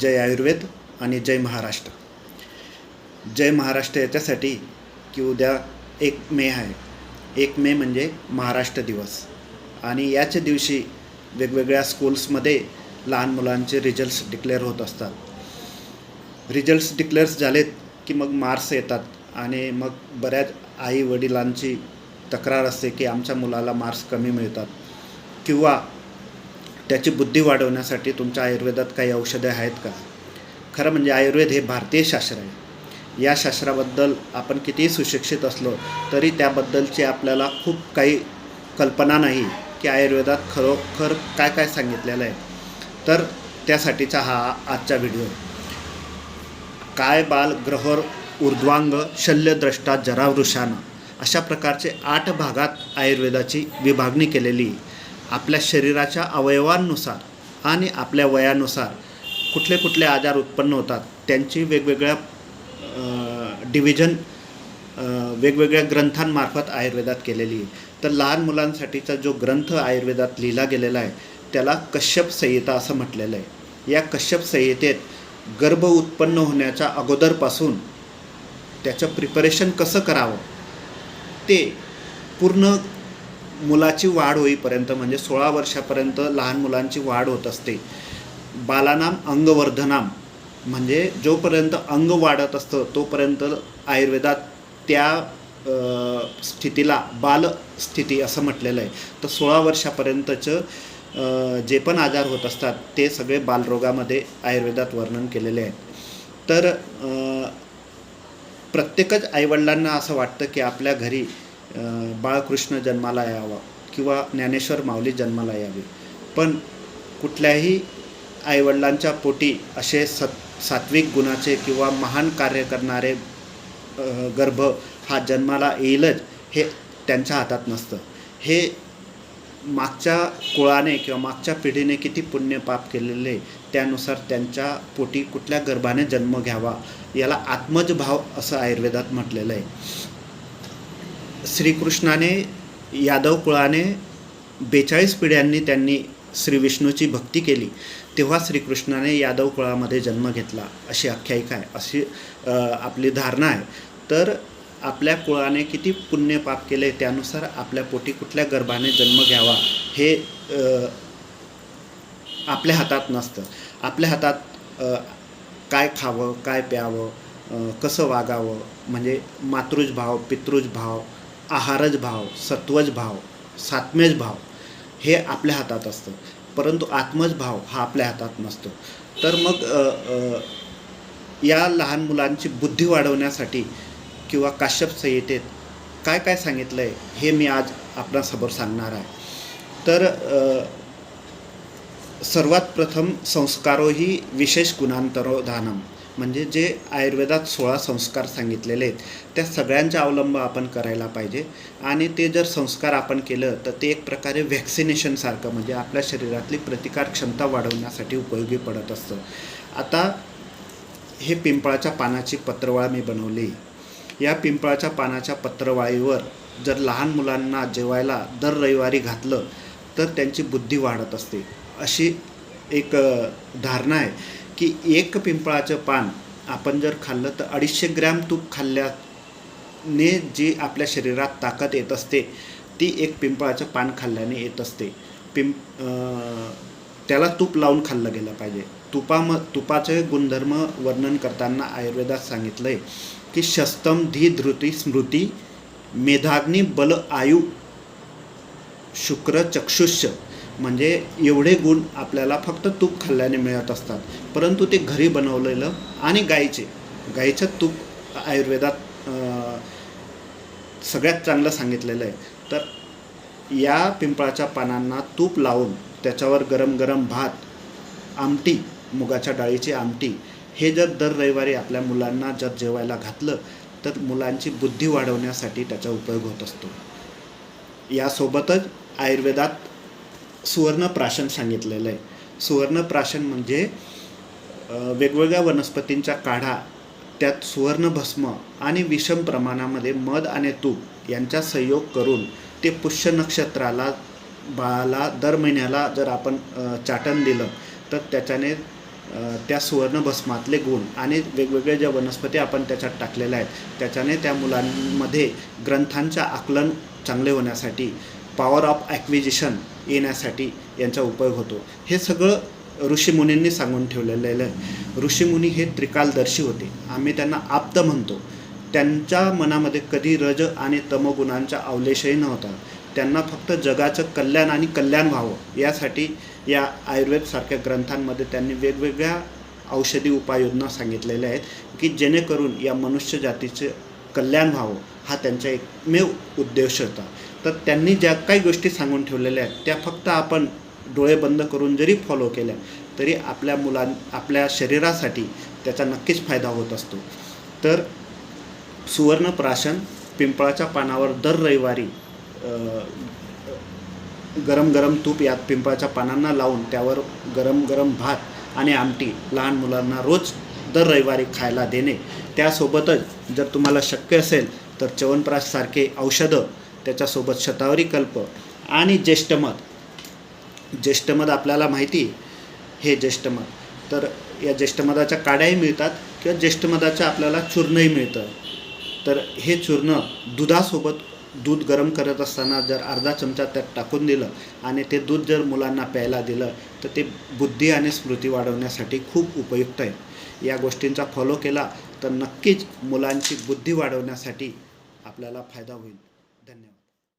जय आयुर्वेद आणि जय महाराष्ट्र. जय महाराष्ट्र याच्यासाठी की उद्या एक मे आहे. एक मे म्हणजे महाराष्ट्र दिवस. आणि याच दिवशी वेगवेगळ्या स्कूल्समध्ये लहान मुलांचे रिझल्ट्स डिक्लेअर होत असतात. रिझल्ट्स डिक्लेअर्स झालेत की मग मार्क्स येतात आणि मग बऱ्याच आई वडिलांची तक्रार असते की आमच्या मुलाला मार्क्स कमी मिळतात. किंवा त्याची बुद्धी वाढवण्यासाठी तुमच्या आयुर्वेदात काही औषधे आहेत का? खरं म्हणजे आयुर्वेद हे भारतीय शास्त्र आहे. या शास्त्राबद्दल आपण कितीही सुशिक्षित असलो तरी त्याबद्दलची आपल्याला खूप काही कल्पना नाही की आयुर्वेदात खरोखर काय काय सांगितलेलं आहे. तर त्यासाठीचा हा आजचा व्हिडिओ. काय बाल ग्रहर ऊर्ध्वांग शल्यद्रष्टा जरावृषानं अशा प्रकारचे आठ भागात आयुर्वेदाची विभागणी केलेली. आपल्या शरीराच्या अवयवांनुसार आणि आपल्या वयानुसार कुठले कुठले आजार उत्पन्न होतात त्यांची वेगवेगळ्या डिव्हिजन वेगवेगळ्या ग्रंथांमार्फत आयुर्वेदात केलेली आहे. तर लहान मुलांसाठीचा जो ग्रंथ आयुर्वेदात लिहिला गेलेला आहे त्याला कश्यप संहिता असं म्हटलेलं आहे. या कश्यप संहितेत गर्भ उत्पन्न होण्याच्या अगोदरपासून त्याचं प्रिपरेशन कसं करावं ते पूर्ण मुलाची वाढ होईपर्यंत म्हणजे सोळा वर्षापर्यंत लहान मुलांची वाढ होत असते. बालानाम अंगवर्धनाम म्हणजे जोपर्यंत अंग वाढत असतं तोपर्यंत आयुर्वेदात त्या स्थितीला बाल स्थिती असं म्हटलेलं आहे. तर सोळा वर्षापर्यंतचं जे पण आजार होत असतात ते सगळे बालरोगामध्ये आयुर्वेदात वर्णन केलेले आहेत. तर प्रत्येकच आईवडिलांना असं वाटतं की आपल्या घरी बाळकृष्ण जन्माला यावा किंवा ज्ञानेश्वर माऊली जन्माला यावी. पण कुठल्याही आईवडिलांच्या पोटी असे सत् सात्विक गुणाचे किंवा महान कार्य करणारे गर्भ हा जन्माला येईलच हे त्यांच्या हातात नसतं. हे मागच्या कुळाने किंवा मागच्या पिढीने किती पुण्य पाप केलेले त्यानुसार त्यांच्या पोटी कुठल्या गर्भाने जन्म घ्यावा याला आत्मज भाव असं आयुर्वेदात म्हटलेलं आहे. श्रीकृष्णाने यादव कुळाने बेचाळीस पिढ्यांनी त्यांनी श्री विष्णूची भक्ती केली. तेव्हा श्रीकृष्णाने यादव कुळामध्ये जन्म घेतला. अशी आख्यायिका आहे. अशी आपली धारणा आहे. तर आपल्या कुळाने किती पुण्य पाप केले त्यानुसार आपल्या पोटी कुठल्या गर्भाने जन्म घ्यावा हे आपल्या हातात नसतं. आपल्या हातात काय खावं काय प्यावं कसं वागावं म्हणजे मातृज भाव पितृज भाव आहारज भाव सत्वज भाव सात्मेज भाव हे आपल्या हातात असतं. परंतु आत्मज भाव हा आपल्या हातात नसतो. तर मग या लहान मुलांची बुद्धी वाढवण्यासाठी किंवा काश्यप संहितेत काय काय सांगितलं आहे हे मी आज आपणासमोर सांगणार आहे. तर सर्वात प्रथम संस्कारो ही विशेष गुणांतरोधानम. म्हणजे जे आयुर्वेदात सोळा संस्कार सांगितलेले आहेत त्या सगळ्यांचा अवलंब आपण करायला पाहिजे. आणि ते जर संस्कार आपण केलं तर ते एक प्रकारे व्हॅक्सिनेशनसारखं म्हणजे आपल्या शरीरातली प्रतिकार क्षमता वाढवण्यासाठी उपयोगी पडत असतं. आता हे पिंपळाच्या पानाची पत्रवाळ मी बनवली. या पिंपळाच्या पानाच्या पत्रवाळीवर जर लहान मुलांना जेवायला दर रविवारी घातलं तर त्यांची बुद्धी वाढत असते. अशी एक धारणा आहे. की एक पिंपळाचं पान आपण जर खाल्लं तर अडीचशे ग्रॅम तूप खाल्ल्याने जी आपल्या शरीरात ताकद येत असते ती एक पिंपळाचं पान खाल्ल्याने येत असते. पिंप त्याला तूप लावून खाल्लं गेलं पाहिजे. तुपाम तुपाचे गुणधर्म वर्णन करताना आयुर्वेदात सांगितलं आहे की शस्तम धी धृती स्मृती मेधाग्नी बल आयु शुक्र चक्षुष्य म्हणजे एवढे गुण आपल्याला फक्त तूप खाल्ल्याने मिळत असतात. परंतु ते घरी बनवलेलं आणि गाईचे गाईचं तूप आयुर्वेदात सगळ्यात चांगलं सांगितलेलं आहे. तर या पिंपळाच्या पानांना तूप लावून त्याच्यावर गरम गरम भात आमटी मुगाच्या डाळीची आमटी हे जर दर रविवारी आपल्या मुलांना जर जेवायला घातलं तर मुलांची बुद्धी वाढवण्यासाठी त्याचा उपयोग होत असतो. यासोबतच आयुर्वेदात सुवर्णप्राशन सांगितलेलं आहे. सुवर्णप्राशन म्हणजे वेगवेगळ्या वनस्पतींचा काढा त्यात सुवर्णभस्म आणि विषम प्रमाणामध्ये मध आणि तूप यांचा संयोग करून ते पुष्य नक्षत्राला बाळाला दर महिन्याला जर आपण चाटण दिलं तर त्याच्याने त्या सुवर्ण भस्मातले गुण आणि वेगवेगळे ज्या वनस्पती आपण त्याच्यात टाकलेल्या आहेत त्याच्याने त्या मुलांमध्ये ग्रंथांचं आकलन चांगले होण्यासाठी पॉवर ऑफ ॲक्विजिशन येण्यासाठी यांचा उपयोग होतो. हे सगळं ऋषीमुनींनी सांगून ठेवलेलं आहे. ऋषीमुनी हे त्रिकालदर्शी होते. आम्ही त्यांना आप्त म्हणतो. त्यांच्या मनामध्ये कधी रज आणि तमगुणांचा अवलेशही नव्हता. त्यांना फक्त जगाचं कल्याण आणि कल्याण व्हावं यासाठी या आयुर्वेदसारख्या ग्रंथांमध्ये त्यांनी वेगवेगळ्या औषधी उपाययोजना सांगितलेल्या आहेत की जेणेकरून या मनुष्य जातीचे कल्याण व्हावं हा त्यांचा एकमेव उद्देश होता. तर त्यांनी ज्या काही गोष्टी सांगून ठेवलेल्या आहेत त्या फक्त आपण डोळे बंद करून जरी फॉलो केल्या तरी आपल्या मुलां आपल्या शरीरासाठी त्याचा नक्कीच फायदा होत असतो. तर सुवर्णप्राशन पिंपळाच्या पानावर दर रविवारी गरम गरम तूप यात पिंपळाच्या पानांना लावून त्यावर गरम गरम भात आणि आमटी लहान मुलांना रोज दर रविवारी खायला देणे. त्यासोबतच जर तुम्हाला शक्य असेल तर च्यवनप्राशसारखे औषधं त्याच्यासोबत शतावरी कल्प आणि ज्येष्ठमध ज्येष्ठमध आपल्याला माहिती हे ज्येष्ठमध तर या ज्येष्ठमधाच्या काड्याही मिळतात किंवा ज्येष्ठमधाचं आपल्याला चूर्णही मिळतं. तर हे चूर्ण दुधासोबत दूध गरम करत असताना जर अर्धा चमचा त्यात टाकून दिलं आणि ते दूध जर मुलांना प्यायला दिलं तर ते बुद्धी आणि स्मृती वाढवण्यासाठी खूप उपयुक्त आहे. या गोष्टींचा फॉलो केला तर नक्कीच मुलांची बुद्धी वाढवण्यासाठी आपल्याला फायदा होईल. धन्यवाद.